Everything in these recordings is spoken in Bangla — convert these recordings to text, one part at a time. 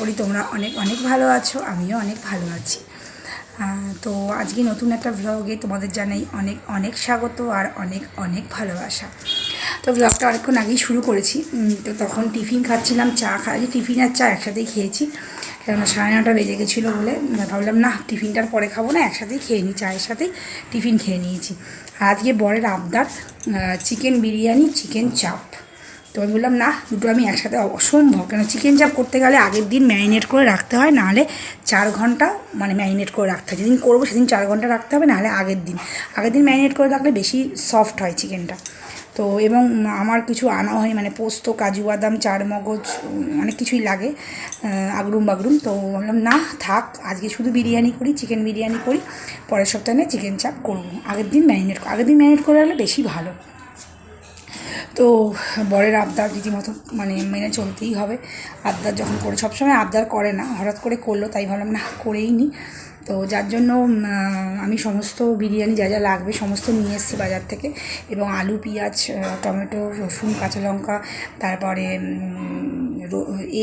করি তোমরা অনেক অনেক ভালো আছো, আমিও অনেক ভালো আছি। তো আজকে নতুন একটা ভ্লগে তোমাদের জানাই অনেক অনেক স্বাগত আর অনেক অনেক ভালোবাসা। তো ভ্লগটা অনেকক্ষণ আগেই শুরু করেছি। তো তখন টিফিন খাচ্ছিলাম, চা খাই, টিফিন আর চা একসাথেই খেয়েছি। কেননা সাড়ে নটা বেজে গেছিল বলে ভাবলাম না টিফিনটার পরে খাব না, একসাথেই খেয়ে নিই চায়ের সাথেই টিফিন খেয়ে নিয়েছি। আজকে বরের আবদার চিকেন বিরিয়ানি, চিকেন চাপ। তো আমি বললাম, না, দুটো আমি একসাথে অসম্ভব। কেন চিকেন চাপ করতে গেলে আগের দিন ম্যারিনেট করে রাখতে হয়, নাহলে চার ঘণ্টা মানে ম্যারিনেট করে রাখতে হয়। যেদিন করব সেদিন চার ঘণ্টা রাখতে হবে, নাহলে আগের দিন। আগের দিন ম্যারিনেট করে রাখলে বেশি সফট হয় চিকেনটা তো এবং আমার কিছু আনা হয়নি মানে পোস্ত, কাজু বাদাম চার মগজ অনেক কিছুই লাগে আগরুম বাগরুম। তো বললাম, না, থাক, আজকে শুধু বিরিয়ানি করি চিকেন বিরিয়ানি করি, পরের সপ্তাহে চিকেন চাপ করব। আগের দিন ম্যারিনেট আগের দিন ম্যারিনেট করে রাখলে বেশি ভালো। তো বরের আবদার রীতিমতো মানে মেনে চলতেই হবে। আবদার যখন করে, সবসময় আবদার করে না, হঠাৎ করে করল, তাই ভাবলাম না, করেই নি। তো যার জন্য আমি সমস্ত বিরিয়ানি যা যা লাগবে, সমস্ত নিয়ে এসেছি বাজার থেকে। এবং আলু, পেঁয়াজ টমেটো, রসুন, কাঁচা লঙ্কা, তারপরে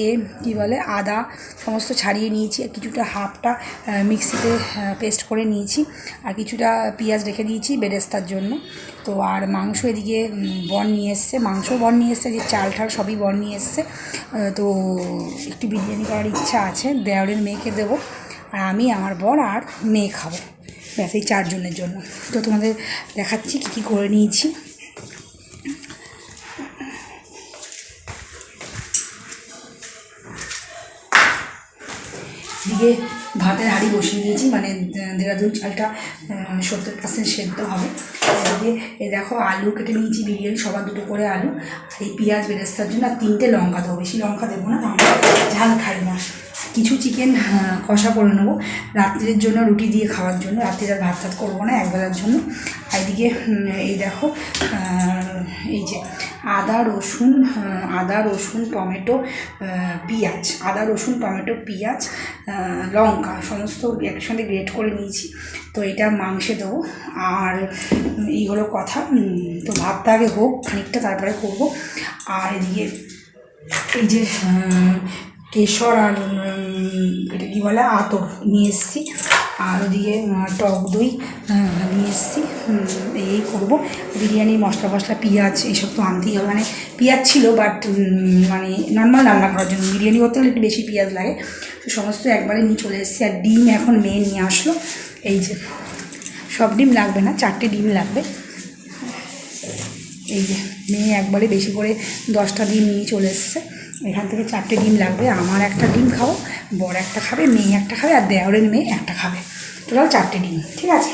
এ, কী বলে, আদা সমস্ত ছাড়িয়ে নিয়েছি, আর কিছুটা হাফটা মিক্সিতে পেস্ট করে নিয়েছি, আর কিছুটা পেঁয়াজ রেখে দিয়েছি বেরেস্তার জন্য। তো আর মাংস এদিকে বন নিয়ে এসছে মাংস বন নিয়ে এসছে, যে চাল ঠাল সবই বন নিয়ে এসছে। তো একটু বিরিয়ানি করার ইচ্ছা আছে দেওয়ারের মেয়েকে দেবো, আর আমি, আমার বর আর মেয়ে খাব। ব্যাস, এই চারজনের জন্য। তো তোমাদের দেখাচ্ছি কী কী করে নিয়েছি। দিকে ভাতের হাঁড়ি বসিয়ে দিয়েছি। মানে দেরাদুন চালটা সত্তর পার্সেন্ট সেদ্ধ হবে। এদিকে, এ দেখো, আলু কেটে নিয়েছি, বিরিয়ানি, সবার দুটো করে আলু। এই পেঁয়াজ বেরেস্তার জন্য আর তিনটে লঙ্কা দেবো। বেশি লঙ্কা দেবো না, আমরা ঝাল খাই না। কিছু চিকেন কষা করে নেব। রাত্রির জন্য রুটি দিয়ে খাওয়ার জন্য। রাত্রির আর ভাত টাত করব না, একবেলার জন্য। এদিকে এই দেখো এই যে আদা, রসুন আদা, রসুন, টমেটো পেঁয়াজ। আদা, রসুন, টমেটো, পেঁয়াজ লঙ্কা, সমস্ত একসঙ্গে গ্রেট করে নিয়েছি। তো এটা মাংসে দেবো। আর এই হলো কথা তো ভাতটা আগে হোক, খানিকটা তারপরে করব। আর এদিকে এই যে কেশর আর এটা কী বলে, আতর নিয়ে এসেছি। আর ওদিকে টক দই নিয়ে এসেছি। এই করব। বিরিয়ানি, মশলা ফসলা, পেঁয়াজ, এইসব তো আনতেই হবে। মানে পেঁয়াজ ছিল বাট মানে নর্মাল রান্না করার জন্য। বিরিয়ানি করতে গেলে একটু বেশি পেঁয়াজ লাগে। তো সমস্ত একবারে নিয়ে চলে এসেছি। আর ডিম এখন মেয়ে নিয়ে আসলো। এই যে, সব ডিম লাগবে না, চারটে ডিম লাগবে। এই যে, মেয়ে একবারে বেশি করে দশটা ডিম নিয়ে চলে এসছে। এখান থেকে চারটে ডিম লাগবে। আমার একটা ডিম খাও বড় একটা খাবে, মেয়ে একটা খাবে, আর দেওরের মেয়ে একটা খাবে। টোটাল চারটে ডিম, ঠিক আছে?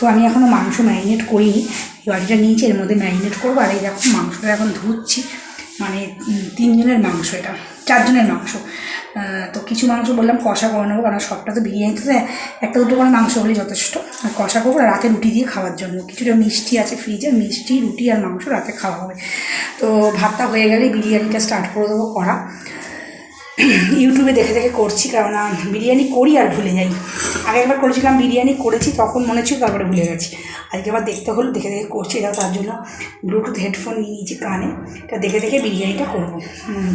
তো আমি এখনও মাংস ম্যারিনেট করিনি। বাড়িটা নিয়েছি, এর মধ্যে ম্যারিনেট করব। আর এই দেখো মাংসটা এখন ধুচ্ছি। মানে তিনজনের মাংস এটা। চারজনের মাংস। তো কিছু মাংস বললাম, কষা করে নেব, কারণ সবটা তো বিরিয়ানিতে একটা দুটো করে মাংস হলেই যথেষ্ট। আর কষা করব, রাতে রুটি দিয়ে খাওয়ার জন্য। কিছুটা মিষ্টি আছে ফ্রিজে মিষ্টি, রুটি আর মাংস রাতে খাওয়া হবে। তো ভাতটা হয়ে গেলে বিরিয়ানিটা স্টার্ট করে দেবো করা ইউটিউবে দেখে দেখে করছি, কারণ বিরিয়ানি করি আর ভুলে যাই। আগে একবার করেছিলাম, বিরিয়ানি করেছি, তখন মনে ছিল তারপরে ভুলে গেছি। আজকে আবার দেখতে হলো, দেখে দেখে করছি এটা তার জন্য ব্লুটুথ হেডফোন নিয়ে নিয়েছি কানে এটা দেখে দেখে বিরিয়ানিটা করব।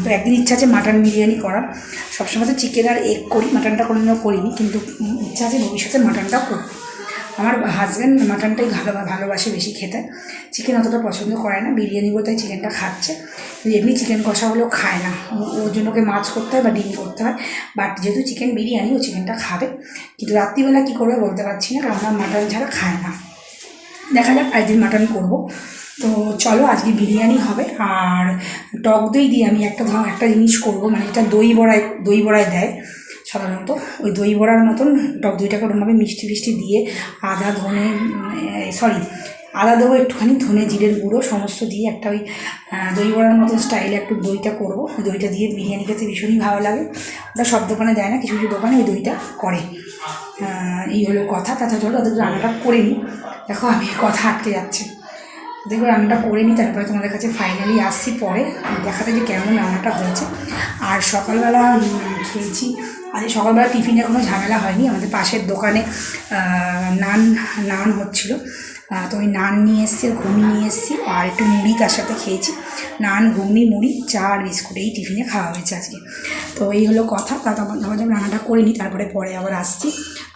তো একদিন ইচ্ছা আছে মাটন বিরিয়ানি করার। সবসময় তো চিকেন আর এগ করি মাটনটা কোনোদিনও করিনি, কিন্তু ইচ্ছা আছে ভবিষ্যতে মাটনটাও করব। আমার হাজব্যান্ড মাটনটাই ভালো, ভালোবাসে বেশি খেতে। চিকেন অতটা পছন্দ করে না, বিরিয়ানি বলতে চিকেনটা খাচ্ছে। এমনি চিকেন কষা হলেও খায় না। ওর জন্য ওকে মাছ করতে হয় বা ডিম করতে হয়। বাট যেহেতু চিকেন বিরিয়ানি, ও চিকেনটা খাবে। কিন্তু রাত্রিবেলা কী করবে বলতে পারছি না, কারণ আমার মাটন ছাড়া খায় না। দেখা যাক একদিন মাটন করব। তো চলো, আজকে বিরিয়ানি হবে। আর টক দই দিয়ে আমি একটা একটা জিনিস করব। মানে এটা দই বড়ায় দই বড়ায় দেয়। সাধারণত ওই দই বড়ার মতন টক দইটাকে ওরমভাবে মিষ্টি ফিষ্টি দিয়ে আদা, ধনে সরি আদা দেবো একটুখানি, ধনে, জিরের গুঁড়ো সমস্ত দিয়ে একটা ওই দই বড়ার মতন স্টাইলে একটু দইটা করব। ওই দইটা দিয়ে বিরিয়ানি খেতে ভীষণই ভালো লাগে। ওটা সব দোকানে দেয় না, কিছু কিছু দোকানে ওই দইটা করে। এই হলো কথা। তাছাড়া চলো ওদের রান্নাটা করে নিই। দেখো আমি কথা আটকে যাচ্ছে। দেখো রান্নাটা করে নিই, তারপরে তোমাদের কাছে ফাইনালি আসছি পরে। দেখাতে যে কেমন রান্নাটা হয়েছে। আর সকালবেলা খেয়েছি আজ সকালবেলা টিফিনে কোনো ঝামেলা হয়নি। আমাদের পাশের দোকানে নান নান হচ্ছিল। তো ওই নান নিয়ে এসেছি ঘুগনি নিয়ে এসেছি, আর একটু মুড়ি তার সাথে খেয়েছি। নান, ঘুগনি, মুড়ি, চা আর বিস্কুট এই টিফিনে খাওয়া হয়েছে আজকে। তো এই হলো কথা। তা তখন যখন রান্নাটা করিনি তারপরে পরে আবার আসছি।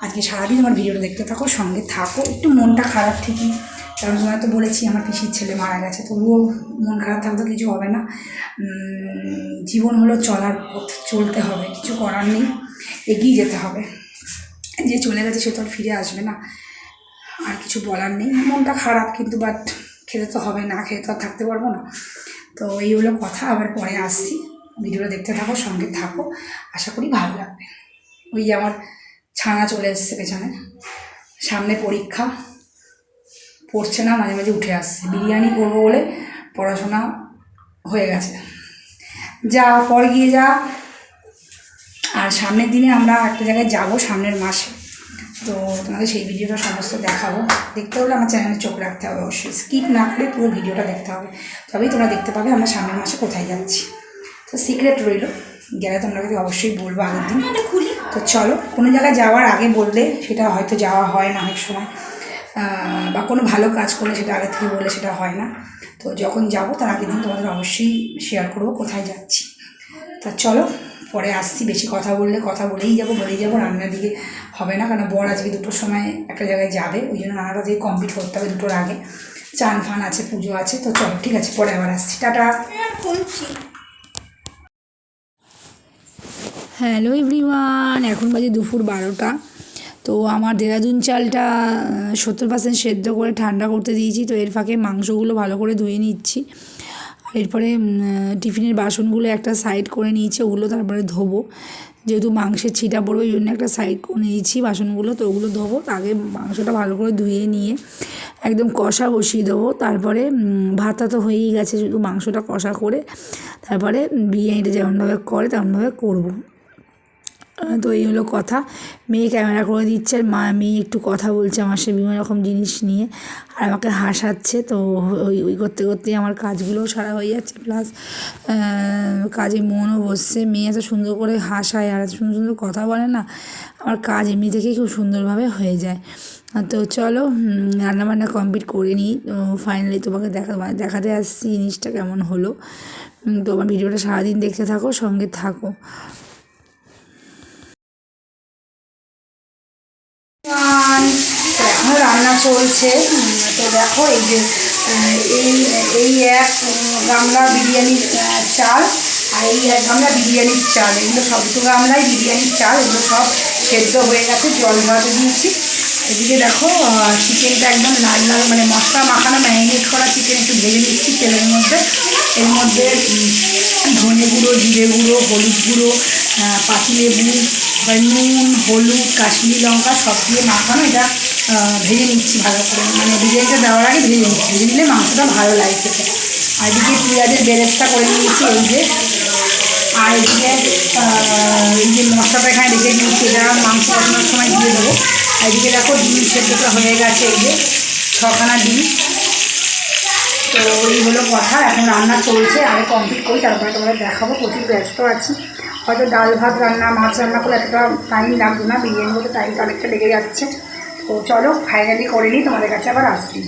আজকে সারাদিন আমার ভিডিওটা দেখতে থাকো, সঙ্গে থাকো। একটু মনটা খারাপ ঠিকই, কারণ তোমার তো বলেছি, আমার পিসির ছেলে মারা গেছে, তবুও মন খারাপ থাকলে কিছু হবে না। জীবন হলো চলার পথ, চলতে হবে, কিছু করার নেই। এগিয়ে যেতে হবে। যে চলে গেছে সে তো আর ফিরে আসবে না। আর কিছু বলার নেই। মনটা খারাপ কিন্তু বাট খেতে তো হবে না খেতে তো আর থাকতে পারব না। তো এই হলো কথা। আবার পরে আসছি। ভিডিওটা দেখতে থাকো, সঙ্গে থাকো। আশা করি ভালো লাগবে। ওই যে আমার ছানা চলে এসছে পেছনে। সামনে পরীক্ষা। পড়ছে না, মাঝে মাঝে উঠে আসছে। বিরিয়ানি করব বলে পড়াশোনা হয়ে গেছে। যা, পর গিয়ে যা। আর সামনের দিনে আমরা একটা জায়গায় যাব সামনের মাসে। তো তোমাদের সেই ভিডিওটা সমস্ত দেখাবো। দেখতে হলে আমার চ্যানেলে চোখ রাখতে হবে অবশ্যই। স্কিপ না করে পুরো ভিডিওটা দেখতে হবে। তবেই তোমরা দেখতে পাবে আমরা সামনের মাসে কোথায় যাচ্ছি। তো সিক্রেট রইল গেলে তোমরা কিন্তু অবশ্যই বলব আগের দিন। তো চলো কোনো জায়গায় যাওয়ার আগে বললে সেটা হয়তো যাওয়া হয় না অনেক সময়। বা কোনো ভালো কাজ করলে সেটা আগে থেকে বললে সেটা হয় না। তো যখন যাব তার আগের দিন তোমাদের অবশ্যই শেয়ার করব কোথায় যাচ্ছি। তা চলো পরে আসছি বেশি কথা বললে কথা বলেই যাব বলেই যাব রান্নার দিকে হবে না কারণ বর আজকে দুটোর সময় একটা জায়গায় যাবে ওই জন্য রান্নাটা দিয়ে কমপ্লিট করতে হবে দুটোর আগে। চান ফান আছে পুজো আছে তো চল ঠিক আছে পরে আবার আসছি টাটা। হ্যালো এভরিওয়ান এখন বাজে দুপুর বারোটা তো আমার দেরাদুন চালটা সত্তর পার্সেন্ট সেদ্ধ করে ঠান্ডা করতে দিয়েছি তো এর ফাঁকে মাংসগুলো ভালো করে ধুয়ে নিচ্ছি। এরপরে টিফিনের বাসনগুলো একটা সাইড করে নিয়েছি, ওগুলো তারপরে ধোবো। যেহেতু মাংসের ছিটা পড়বে, ওই জন্য একটা সাইড করে নিয়েছি বাসনগুলো, তো ওগুলো ধোবো আগে মাংসটা ভালো করে ধুয়ে নিয়ে একদম কষা বসিয়ে দেবো। তারপরে ভাতটা তো হয়েই গেছে, শুধু মাংসটা কষা করে, তারপরে বিরিয়ানিটা যেমনভাবে করে, তেমনভাবে করব। তো এই হলো কথা। মেয়ে ক্যামেরা করে দিচ্ছে আর মা, মেয়ে একটু কথা বলছে আমার সে বিভিন্ন রকম জিনিস নিয়ে আর আমাকে হাসাচ্ছে। তো ওই ওই করতে করতেই আমার কাজগুলোও সারা হয়ে যাচ্ছে। প্লাস কাজে মনও বসছে। মেয়ে এত সুন্দর করে হাসায় আর এত সুন্দর সুন্দর কথা বলে না, আমার কাজ এমনি থেকেই খুব সুন্দরভাবে হয়ে যায়। তো চলো রান্নাবান্না কমপ্লিট করে নিই। ফাইনালি তোমাকে দেখা, দেখাতে আসছি জিনিসটা কেমন হলো। তো আমার ভিডিওটা সারাদিন দেখতে থাকো, সঙ্গে থাকো গান। তো এখনও উম, তো দেখো এই যে এই এই এক গামলা বিরিয়ানির চাল আর এই এক গামলা বিরিয়ানির চাল। এগুলো সব দুটো গামলাই বিরিয়ানির চাল এগুলো সব সেদ্ধ হয়ে গেছে জল ধরাতে দিয়েছি। এদিকে দেখো চিকেনটা একদম লাল লাল মানে মশলা মাখানো ম্যারিনেট করা চিকেন একটু ভেজে নিচ্ছি তেলের মধ্যে। এর মধ্যে ধনে গুঁড়ো জিরে গুঁড়ো হলুদ গুঁড়ো পাতিলেবু নুন হলুদ কাশ্মীরি লঙ্কা সব দিয়ে মাখানো। এটা ভেজে নিচ্ছি ভালো করে। মানে বিরিয়ানিটা দেওয়ার আগে ভেজে নিচ্ছি। ভেজে নিলে মাংসটা ভালো লাগে খেতে। আর এদিকে পেঁয়াজের বেরেস্তা করে নিয়েছি, এই যে। আর এদিকে এই যে মশলাটা এখানে রেখে দিয়েছি, এটা মাংস কষানোর সময় দিয়ে দেবো। আর এদিকে দেখো ডিম সেদ্ধটা হয়ে গেছে, এই যে ছখানা ডিম। তো এই হলো কথা। এখন রান্না চলছে, আগে কমপ্লিট করি, তারপরে তোমাদের দেখাবো। প্রচুর ব্যস্ত আছি। হয়তো ডাল ভাত রান্না, মাছ রান্না করলে এতটা টাইম লাগবে না। বিরিয়ানি করতে টাইমটা অনেকটা লেগে যাচ্ছে। তো চলো ফাইনালি করে নিই, তোমাদের কাছে আবার আসছি।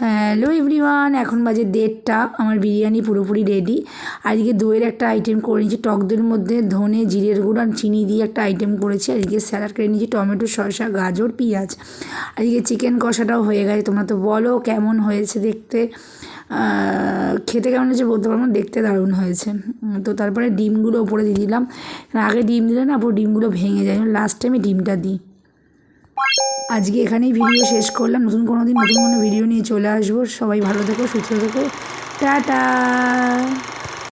হ্যালো এভরিওয়ান এখন বাজে দেড়টা, আমার বিরিয়ানি পুরোপুরি রেডি আজকে দইয়ের একটা আইটেম করে নিয়েছি, টক দইয়ের মধ্যে ধনে, জিরের গুঁড়ো আর চিনি দিয়ে একটা আইটেম করেছি। আজকে স্যালাড করে নিয়েছি, টমেটো শসা গাজর, পেঁয়াজ। আজকে চিকেন কষাটাও হয়ে গেছে, তোমরা তো বলো কেমন হয়েছে দেখতে। খেতে কেমন হয়েছে বলতে পারব না, দেখতে দারুণ হয়েছে। তো তারপরে ডিমগুলো ওপরে দিয়ে দিলাম। আগে ডিম দিলে না পুরো ডিমগুলো ভেঙে যায় লাস্ট টাইমে ডিমটা দিই। আজকে এখানেই ভিডিও শেষ করলাম। নতুন কোনো দিন নতুন কোনো ভিডিও নিয়ে চলে আসব। সবাই ভালো থেকো, সুস্থ থেকো। টাটা!